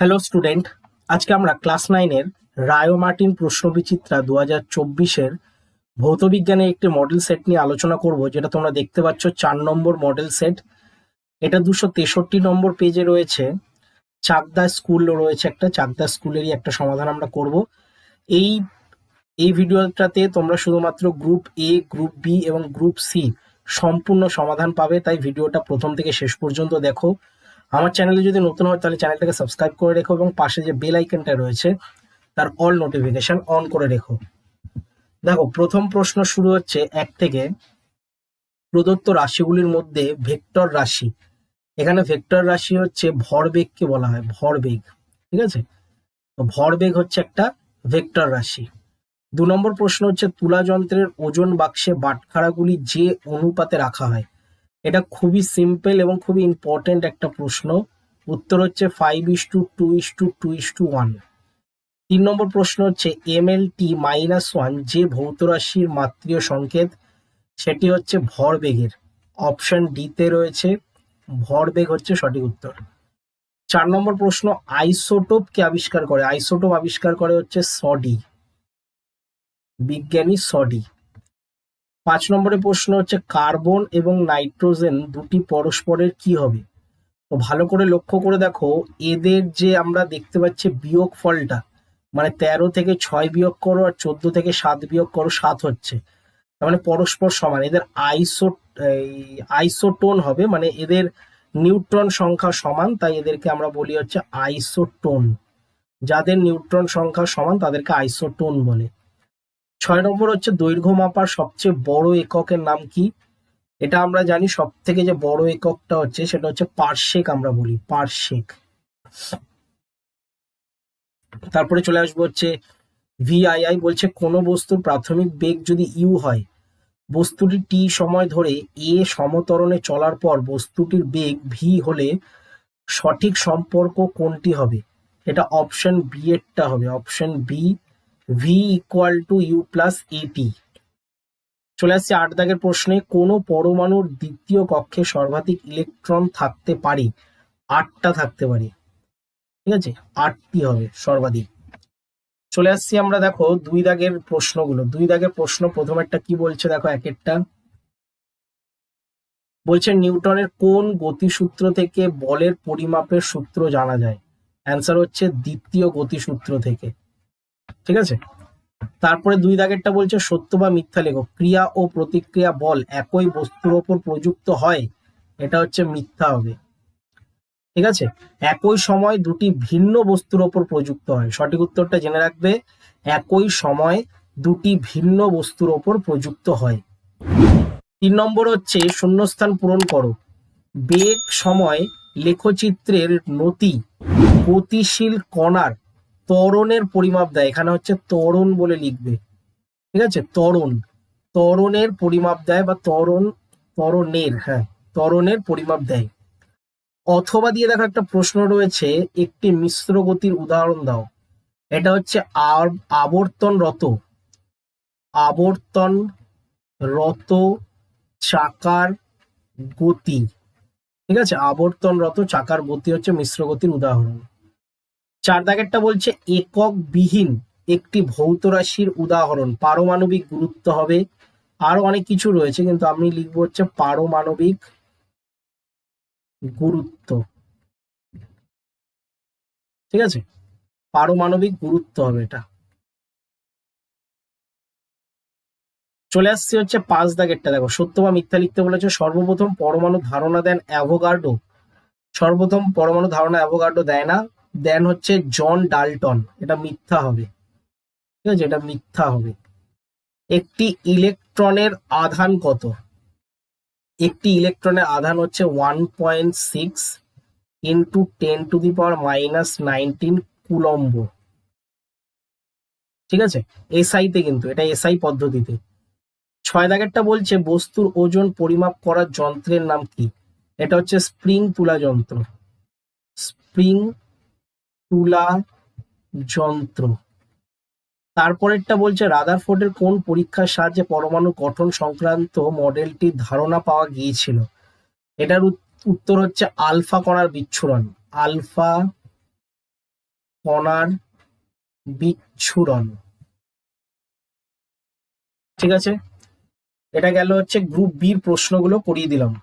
Hello student আজকে আমরা class নাইনের রায়ো মার্টিন প্রশ্নবিচিত্রা দু হাজার চব্বিশের ভৌতবিজ্ঞানের একটি মডেল সেট নিয়ে আলোচনা করব, যেটা তোমরা দেখতে পাচ্ছ চার নম্বর মডেল সেট এটা দুশো তেষট্টি নম্বর পেজে রয়েছে। চাকদা স্কুল রয়েছে একটা। চাকদা স্কুলেরই একটা সমাধান আমরা করব। এই এই ভিডিওটাতে তোমরা শুধুমাত্র গ্রুপ এ গ্রুপ বি এবং গ্রুপ সি সম্পূর্ণ সমাধান পাবে, তাই ভিডিওটা প্রথম থেকে শেষ পর্যন্ত দেখো। আমার চ্যানেলে যদি নতুন হয়, তাহলে চ্যানেলটাকে সাবস্ক্রাইব করে রেখো এবং পাশে যে বেল আইকনটা রয়েছে, তার অল নোটিফিকেশন অন করে রেখো। দেখো, প্রথম প্রশ্ন শুরু হচ্ছে এক থেকে প্রদত্ত রাশিগুলির মধ্যে ভেক্টর রাশি। এখানে ভেক্টর রাশি হচ্ছে ভরবেগকে বলা হয়, ভরবেগ, ঠিক আছে? তো ভরবেগ হচ্ছে একটা ভেক্টর রাশি। দু নম্বর প্রশ্ন হচ্ছে তুলা যন্ত্রের ওজন বাক্সে বাটখারাগুলি যে অনুপাতে রাখা হয় এটা খুবই সিম্পল এবং খুবই ইম্পর্টেন্ট একটা প্রশ্ন। উত্তর হচ্ছে five is two two is two two is two one তিন নম্বর প্রশ্ন হচ্ছে M L T minus one যে ভৌত রাশির মাত্রীয় সংকেত, সেটি হচ্ছে ভরবেগের। অপশন ডিতে রয়েছে, ভরবেগ হচ্ছে সঠিক উত্তর। চার নম্বর প্রশ্ন আইসোটোপ কে আবিষ্কার করে? আইসোটোপ আবিষ্কার করে হচ্ছে সডি বিজ্ঞানী সডি পাঁচ নম্বরের প্রশ্ন হচ্ছে, কার্বন এবং নাইট্রোজেন দুটি পরস্পরের কি হবে? তো ভালো করে লক্ষ্য করে দেখো, এদের যে আমরা দেখতে পাচ্ছি বিয়োগ ফলটা মানে তেরো থেকে ছয় বিয়োগ করো আর চোদ্দ থেকে সাত বিয়োগ করো, সাত হচ্ছে। মানে পরস্পর সমান। এদের আইসো আইসোটোন হবে মানে এদের নিউট্রন সংখ্যা সমান, তাই এদেরকে আমরা বলি হচ্ছে আইসোটোন। যাদের নিউট্রন সংখ্যা সমান, তাদেরকে আইসোটোন বলে। ছয় নম্বর হচ্ছে দৈর্ঘ্য মাপার সবচেয়ে বড় এককের নাম কি? এটা আমরা জানি সব থেকে যে বড় এককটা হচ্ছে সেটা হচ্ছে পার্শেক আমরা বলি পার্শেক তারপরে চলে আসব হচ্ছে ভিআইআই বলছে কোনো বস্তুর প্রাথমিক বেগ যদি ইউ হয়, বস্তুটি টি সময় ধরে এ সমতরণে চলার পর বস্তুটির বেগ ভি হলে সঠিক সম্পর্ক কোনটি হবে? এটা অপশন বি এরটা হবে, option B V equal to U plus এটি চলে আসছে আট দাগের প্রশ্নে, কোনো পরমাণুর দ্বিতীয় কক্ষে সর্বাধিক ইলেকট্রন থাকতে পারে? আটটা থাকতে পারে। ঠিক আছে? আটটি হবে সর্বাধিক। চলে আসছি আমরা দেখো দুই দাগের প্রশ্নগুলো। দুই দাগের প্রশ্ন প্রথম একটা কি বলছে দেখো এক একটা বলছে নিউটনের কোন গতিসূত্র থেকে বলের পরিমাপের সূত্র জানা যায়? অ্যান্সার হচ্ছে দ্বিতীয় গতিসূত্র থেকে। ঠিক আছে? তারপরে দুই দাগেরটা বলছে, সত্য বা মিথ্যা লেখো। ক্রিয়া ও প্রতিক্রিয়া বল একই বস্তুর ওপর প্রযুক্ত হয়। এটা হচ্ছে মিথ্যা হবে। ঠিক আছে? একই সময় দুটি ভিন্ন বস্তুর ওপর প্রযুক্ত হয়। সঠিক উত্তরটা জেনে রাখবে। একই সময় দুটি ভিন্ন বস্তুর ওপর প্রযুক্ত হয়। তিন নম্বর হচ্ছে, শূন্যস্থান পূরণ করো। বেগ সময় লেখচিত্রের নতি, গতিশীল কণার ত্বরণের পরিমাপ দেয়। এখানে হচ্ছে ত্বরণ বলে লিখবে। ঠিক আছে? ত্বরণ। ত্বরণের পরিমাপ দেয় বা ত্বরণ, ত্বরণের হ্যাঁ ত্বরণের পরিমাপ দেয়। অথবা দিয়ে দেখো একটা প্রশ্ন রয়েছে, একটি মিশ্র গতির উদাহরণ দাও। এটা হচ্ছে আর- আবর্তনরত আবর্তন রত চাকার গতি। ঠিক আছে? আবর্তনরত চাকার গতি হচ্ছে মিশ্র গতির উদাহরণ। চার দাগেরটা বলছে একক বিহীন একটি ভৌত রাশির উদাহরণ। পারমাণবিক গুরুত্ব হবে। আরও অনেক কিছু রয়েছে, কিন্তু আমি লিখব হচ্ছে পারমাণবিক গুরুত্ব। ঠিক আছে? পারমাণবিক গুরুত্ব হবে এটা। চলে আসছে হচ্ছে পাঁচ দাগেরটা দেখো, সত্য বা মিথ্যা লিখতে বলেছে, সর্বপ্রথম পরমাণু ধারণা দেন অ্যাভোগার্ডো সর্বপ্রথম পরমাণু ধারণা অ্যাভোগার্ডো দেয় না। দেন হচ্ছে জন ডাল্টন এটা মিথ্যা হবে। ঠিক আছে? এটা মিথ্যা হবে। একটি ইলেকট্রনের আধান কত? একটি ইলেকট্রনের আধান হচ্ছে one point six into ten to the power minus nineteen coulomb. ঠিক আছে? এসআইতে কিন্তু, এটা এসআই পদ্ধতিতে। ছয় দাগেরটা বলছে, বস্তুর ওজন পরিমাপ করার যন্ত্রের নাম কি? এটা হচ্ছে স্প্রিং তুলা যন্ত্র। স্প্রিং তুলা যন্ত্র। তারপরেরটা বলছে রাদারফোর্ডের কোন পরীক্ষার সাহায্যে পরমাণু গঠন সংক্রান্ত মডেলটির ধারণা পাওয়া গিয়েছিল? এটার উত- উত্তর হচ্ছে আলফা কণার বিচ্ছুরণ। আলফা কণার বিচ্ছুরণ। ঠিক আছে? এটা গেল হচ্ছে গ্রুপ বির প্রশ্নগুলো করিয়ে দিলাম।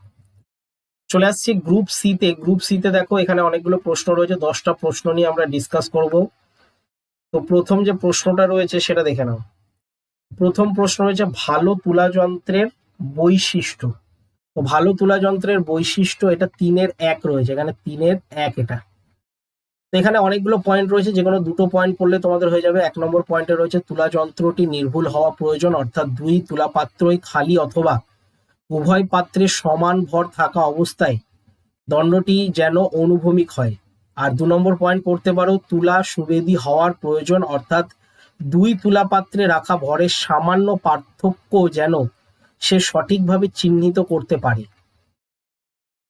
চলে আসছি গ্রুপ সিতে গ্রুপ সিতে দেখো, এখানে অনেকগুলো প্রশ্ন রয়েছে, দশটা প্রশ্ন নিয়ে আমরা ডিসকাস করব। তো প্রথম যে প্রশ্নটা রয়েছে, সেটা দেখে নাও। প্রথম প্রশ্ন রয়েছে, ভালো তুলা যন্ত্রের বৈশিষ্ট্য। তো ভালো তুলা যন্ত্রের বৈশিষ্ট্য, এটা তিনের এক রয়েছে, এখানে তিনের এক এটা। তো এখানে অনেকগুলো পয়েন্ট রয়েছে, যে কোনো দুটো পয়েন্ট পড়লে তোমাদের হয়ে যাবে। এক নম্বর পয়েন্টে রয়েছে তুলা যন্ত্রটি নির্ভুল হওয়া প্রয়োজন, অর্থাৎ দুই তুলা পাত্রই খালি অথবা উভয় পাত্রে সমান ভর থাকা অবস্থায় দণ্ডটি যেন অনুভূমিক হয়। আর দু নম্বর পয়েন্ট করতে পারো, তুলা সুবেদী হওয়ার প্রয়োজন, অর্থাৎ দুই তুলা পাত্রে রাখা ভরের সামান্য পার্থক্য যেন সে সঠিকভাবে চিহ্নিত করতে পারে।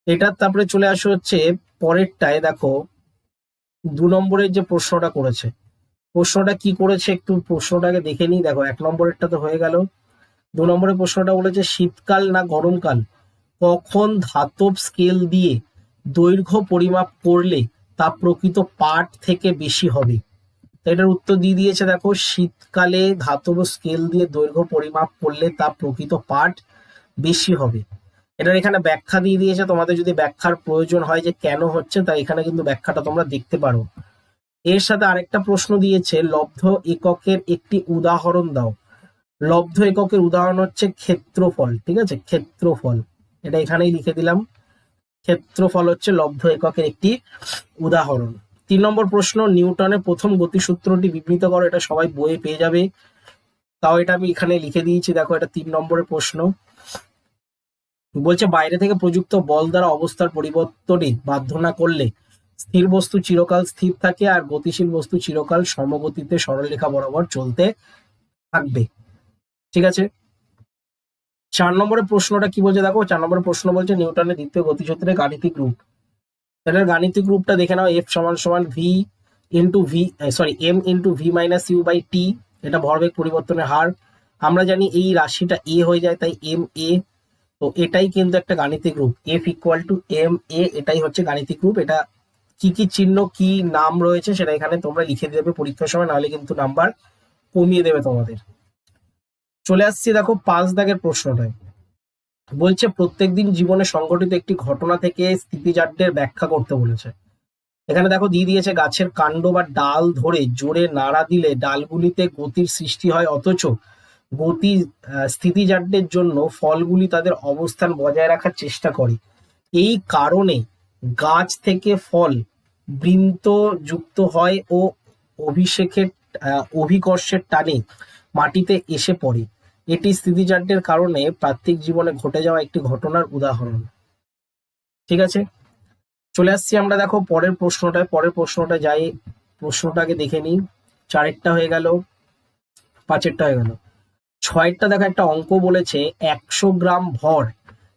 এটার তারপরে চলে আসে হচ্ছে পরেরটায়, দেখো, দু নম্বরের যে প্রশ্নটা করেছে। প্রশ্নটা কি করেছে একটু প্রশ্নটাকে দেখে নিই। দেখো, এক নম্বরেরটা তো হয়ে গেল। দু নম্বরের প্রশ্নটা বলেছে, শীতকাল না গরমকাল? কখন ধাতব স্কেল দিয়ে দৈর্ঘ্য পরিমাপ করলে তা প্রকৃত পাঠ থেকে বেশি হবে? এটার উত্তর দিয়ে দিয়েছে, দেখো, শীতকালে ধাতব স্কেল দিয়ে দৈর্ঘ্য পরিমাপ করলে তা প্রকৃত পাঠ বেশি হবে। এটার এখানে ব্যাখ্যা দিয়ে দিয়েছে, তোমাদের যদি ব্যাখ্যার প্রয়োজন হয় যে কেন হচ্ছে, তা এখানে কিন্তু ব্যাখ্যাটা তোমরা দেখতে পারো। এর সাথে আরেকটা প্রশ্ন দিয়েছে, লব্ধ এককের একটি উদাহরণ দাও। লব্ধ এককের উদাহরণ হচ্ছে ক্ষেত্রফল, ঠিক আছে? ক্ষেত্রফল। এটা এখানেই লিখে দিলাম। ক্ষেত্রফল হচ্ছে লব্ধ এককের একটি উদাহরণ। তিন নম্বর প্রশ্ন, নিউটনের প্রথম গতিসূত্রটি বিবৃত করো, এটা সবাই বইয়ে পেয়ে যাবে। তাও এটা আমি এখানে লিখে দিয়েছি, দেখো এটা তিন নম্বরের প্রশ্ন। বলছে, বাইরে থেকে প্রযুক্ত বল দ্বারা অবস্থার পরিবর্তনে বাধ্য না করলে স্থির বস্তু চিরকাল স্থির থাকে আর গতিশীল বস্তু চিরকাল সমগতিতে সরলরেখা বরাবর চলতে থাকবে। ঠিক আছে? চার নম্বরের প্রশ্নটা কি বলছে দেখো? চার নম্বরের প্রশ্ন বলছে নিউটনের দ্বিতীয় গতিসূত্রে গাণিতিক রূপ। তাহলে গাণিতিক রূপটা দেখে নাও এফ সমান সমান V into V sorry M into V minus U by T এটা ভরবেগ পরিবর্তনের হার। আমরা জানি এই রাশিটা এ হয়ে যায়, তাই এম এ তো এটাই কিন্তু একটা গাণিতিক রূপ। F equal to M A এটাই হচ্ছে গাণিতিক রূপ। এটা কি কি চিহ্ন, কি নাম রয়েছে, সেটা এখানে তোমরা লিখে দেবে পরীক্ষার সময়, নাহলে কিন্তু নাম্বার কমিয়ে দেবে তোমাদের। চলে আসছি দেখো পাঁচ দাগের প্রশ্নটায়। বলছে প্রত্যেকদিন জীবনে সংঘটিত একটি ঘটনা থেকে স্থিতিজাড্যের ব্যাখ্যা করতে বলেছে। এখানে দেখো দিয়ে দিয়েছে গাছের কাণ্ড বা ডাল ধরে জোরে নাড়া দিলে ডালগুলিতে গতির সৃষ্টি হয় অথচ গতি আহ, স্থিতিজাড্যের জন্য ফলগুলি তাদের অবস্থান বজায় রাখার চেষ্টা করে। এই কারণে গাছ থেকে ফল বৃন্ত যুক্ত হয় ও অভিষেকের অভিকর্ষের টানে মাটিতে এসে পড়ে। এটি স্থিতিজাড্যের কারণে প্রাত্যিক জীবনে ঘটে যাওয়া একটি ঘটনার উদাহরণ। ঠিক আছে? চলে আসছি আমরা দেখো পরের প্রশ্নটায়। পরের প্রশ্নটা যাই, প্রশ্নটাকে দেখে নিই। চারেরটা হয়ে গেল, পাঁচেরটা হয়ে গেল। ছয়েরটা দেখো, একটা অঙ্ক বলেছে, একশো গ্রাম ভর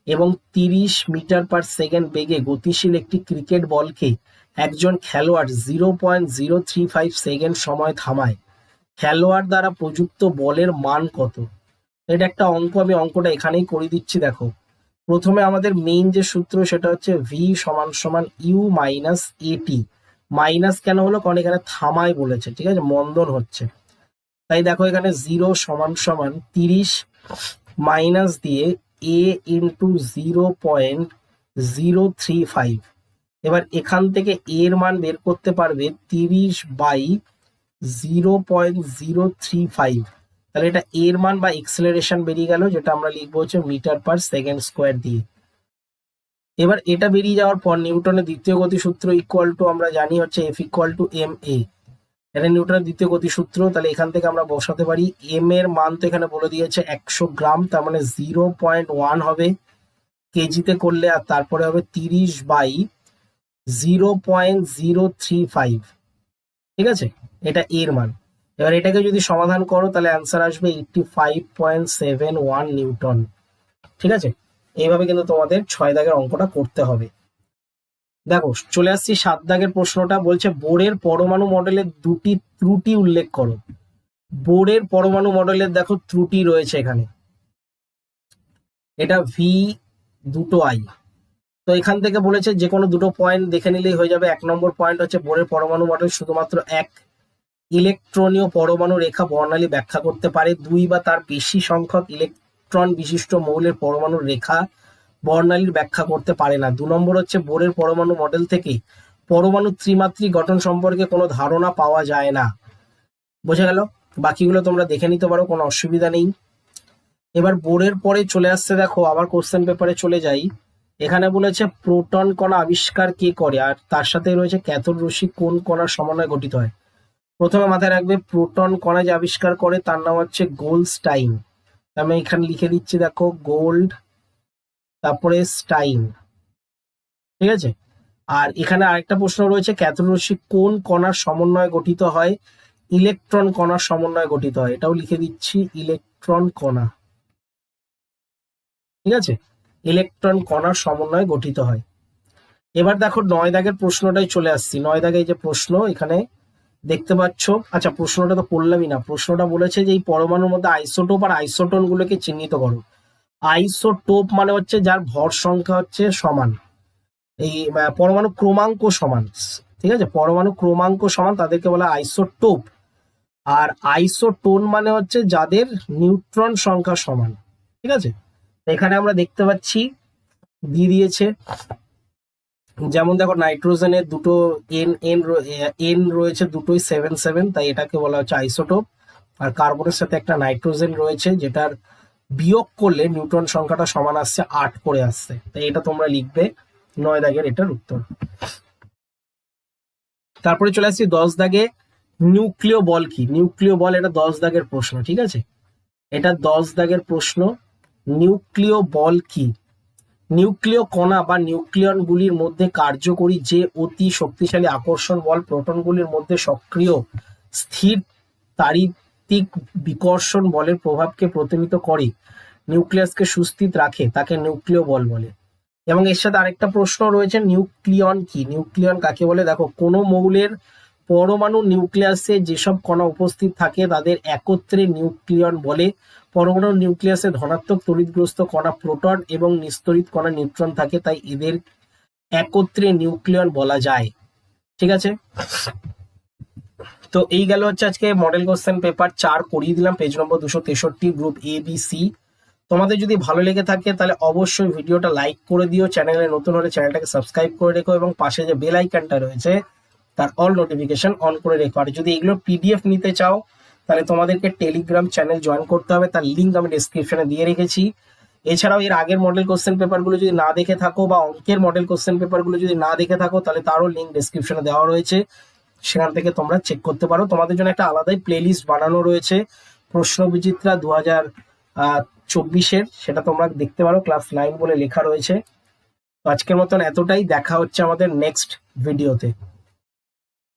এবং তিরিশ মিটার পার সেকেন্ড বেগে গতিশীল একটি ক্রিকেট বলকে একজন খেলোয়াড় zero point zero three five second সময় থামায়। খেলোয়াড় দ্বারা প্রযুক্ত বলের মান কত? এটা একটা অঙ্ক আমি অঙ্কটা এখানেই করে দিচ্ছি, দেখো। প্রথমে আমাদের মেইন যে সূত্র, সেটা হচ্ছে ভি সমান সমান ইউ মাইনাস এটি মাইনাস কেন হলো? কারণ এখানে থামায় বলেছে, ঠিক আছে? মন্দন হচ্ছে। তাই দেখো এখানে জিরো সমান সমান তিরিশ মাইনাস দিয়ে A into zero point zero three five এবার এখান থেকে এর মান বের করতে পারবে তিরিশ by zero point zero three five তাহলে এটা এর মান বা এক্সেলারেশন বেরিয়ে গেল, যেটা আমরা লিখব হচ্ছে মিটার পার সেকেন্ড স্কোয়ার দিয়ে। এবার এটা বেরিয়ে যাওয়ার পর নিউটনের দ্বিতীয় গতিসূত্র ইকুয়াল টু আমরা জানি হচ্ছে F equal to M A এটা নিউটনের দ্বিতীয় গতিসূত্র, তাহলে এখান থেকে আমরা বসাতে পারি এম এর মান তো এখানে বলে দিয়েছে একশো গ্রাম, তার মানে জিরো পয়েন্ট ওয়ান হবে। কেজিতে করলে আর তারপরে হবে তিরিশ by zero point zero three five ঠিক আছে? এটা এর মান। এবার এটাকে যদি সমাধান করো, তাহলে অ্যান্সার আসবে eighty five point seven one newton ঠিক আছে? এইভাবে কিন্তু তোমাদের ছয় দাগের অঙ্কটা করতে হবে। দেখো, চলে আসছি সাত দাগের প্রশ্নটা, বলছে বোর্ডের পরমাণু মডেলের দুটি ত্রুটি উল্লেখ করো। বোর্ডের পরমাণু মডেলের দেখো ত্রুটি রয়েছে এখানে। এটা ভি দুটো আই তো এখান থেকে বলেছে যে কোনো দুটো পয়েন্ট দেখে নিলেই হয়ে যাবে। এক নম্বর পয়েন্ট হচ্ছে বোরের পরমাণু মডেল শুধুমাত্র এক। ইলেকট্রনীয় পরমাণু রেখা বর্ণালী ব্যাখ্যা করতে পারে। দুই বা তার বেশি সংখ্যক ইলেকট্রন বিশিষ্ট মৌলের পরমাণুর রেখা বর্ণালীর ব্যাখ্যা করতে পারে না। দু নম্বর হচ্ছে বোরের পরমাণু মডেল থেকে পরমাণু ত্রিমাত্রিক গঠন সম্পর্কে কোনো ধারণা পাওয়া যায় না। বোঝা গেল? বাকিগুলো তোমরা দেখে নিতে পারো, কোনো অসুবিধা নেই। এবার বোর্ডের পরে চলে আসছে, দেখো, আবার কোশ্চেন পেপারে চলে যাই। এখানে বলেছে, প্রোটন কণা আবিষ্কার কে করে? আর তার সাথে রয়েছে, ক্যাথোড রশ্মি কোন কণার সমন্বয়ে গঠিত হয়? প্রথমে মাথায় রাখবে প্রোটন কণা যে আবিষ্কার করে, তার নাম হচ্ছে গোল্ড স্টাইন আমি এখানে লিখে দিচ্ছি, দেখো, গোল্ড, তারপরে স্টাইন। ঠিক আছে? আর এখানে আরেকটা প্রশ্ন রয়েছে ক্যাথোড রশ্মি কোন কণার সমন্বয়ে গঠিত হয়? ইলেকট্রন কণার সমন্বয়ে গঠিত হয়। এটাও লিখে দিচ্ছি, ইলেকট্রন কণা। ঠিক আছে? ইলেকট্রন কণার সমন্বয়ে গঠিত হয়। এবার দেখো নয় দাগের প্রশ্নটাই চলে আসছি। নয় দাগে যে প্রশ্ন, এখানে দেখতে পাচ্ছ? আচ্ছা প্রশ্নটা তো করলামই না। প্রশ্নটা বলেছে যে এই পরমাণুর মধ্যে আইসোটোপ আর আইসোটন গুলোকে চিহ্নিত করো। আইসোটোপ মানে হচ্ছে যার ভর সংখ্যা হচ্ছে সমান। এই পরমাণু ক্রমাঙ্ক সমান। ঠিক আছে? পরমাণু ক্রমাঙ্ক সমান, তাদেরকে বলা আইসোটোপ। আর আইসোটোন মানে হচ্ছে যাদের নিউট্রন সংখ্যা সমান। ঠিক আছে? এখানে আমরা দেখতে পাচ্ছি, দিয়ে দিয়েছে। যেমন দেখো নাইট্রোজেনের দুটো এন এন এন রয়েছে দুটোই সেভেন সেভেন তাই এটাকে বলা হচ্ছে আইসোটোপ আর কার্বনের সাথে একটা নাইট্রোজেন রয়েছে, যেটার বিয়োগ করলে নিউট্রন সংখ্যাটা সমান আসছে আট করে আসছে। তাই এটা তোমরা লিখবে নয় দাগের এটার উত্তর। তারপরে চলে আসছি দশ দাগে নিউক্লিয় বল কি? নিউক্লিয় বল এটা দশ দাগের প্রশ্ন, ঠিক আছে? এটা দশ দাগের প্রশ্ন, নিউক্লিয় বল কি? নিউক্লিয় কণা বা নিউক্লিয়নগুলির মধ্যে কার্যকরী যে অতি শক্তিশালী আকর্ষণ বল প্রোটনগুলির মধ্যে সক্রিয়, স্থির, তারিতিক বিকর্ষণ বলের প্রভাবকে প্রতিনিধিত করে, নিউক্লিয়াসকে সুস্থিত রাখে, তাকে নিউক্লিয় বল বলে। এবং এর সাথে আরেকটা প্রশ্ন রয়েছে, নিউক্লিয়ন কি? নিউক্লিয়ন কাকে বলে? দেখো, কোনো মৌলের পরমাণু নিউক্লিয়াসে যেসব কণা উপস্থিত থাকে, তাদের একত্রে নিউক্লিয়ন বলে। পরমাণু নিউক্লিয়াসে ধনাত্মক তড়িৎগ্রস্ত কণা প্রোটন এবং নিস্তরিত কণা নিউট্রন থাকে, তাই এদের একত্রে নিউক্লিয়ন বলা যায়। ঠিক আছে? তো এই গেল হচ্ছে আজকে মডেল কোশ্চেন পেপার চার করিয়ে দিলাম পেজ নম্বর দুশো তেষট্টি গ্রুপ এ বি সি তোমাদের যদি ভালো লেগে থাকে, তাহলে অবশ্যই ভিডিওটা লাইক করে দিও চ্যানেলে নতুন হলে চ্যানেলটাকে সাবস্ক্রাইব করে রেখো এবং পাশে যে বেল আইকনটা রয়েছে তার অল নোটিফিকেশন অন করে রেখো। আর যদি এগুলো পিডিএফ নিতে চাও, তাহলে তোমাদেরকে টেলিগ্রাম চ্যানেল জয়েন করতে হবে। তার লিঙ্ক আমি ডিসক্রিপশনে দিয়ে রেখেছি। এছাড়াও এর আগের মডেল কোশ্চেন পেপারগুলো যদি না দেখে থাকো বা অঙ্কের মডেল কোশ্চেন পেপারগুলো যদি না দেখে থাকো, তাহলে তারও লিঙ্ক ডিসক্রিপশনে দেওয়া রয়েছে। সেখান থেকে তোমরা চেক করতে পারো। তোমাদের জন্য একটা আলাদাই প্লেলিস্ট বানানো রয়েছে। প্রশ্ন বিচিত্রা দু হাজার চব্বিশের, সেটা তোমরা দেখতে পারো। ক্লাস নাইন বলে লেখা রয়েছে। আজকের মতন এতটাই। দেখা হচ্ছে আমাদের নেক্সট ভিডিওতে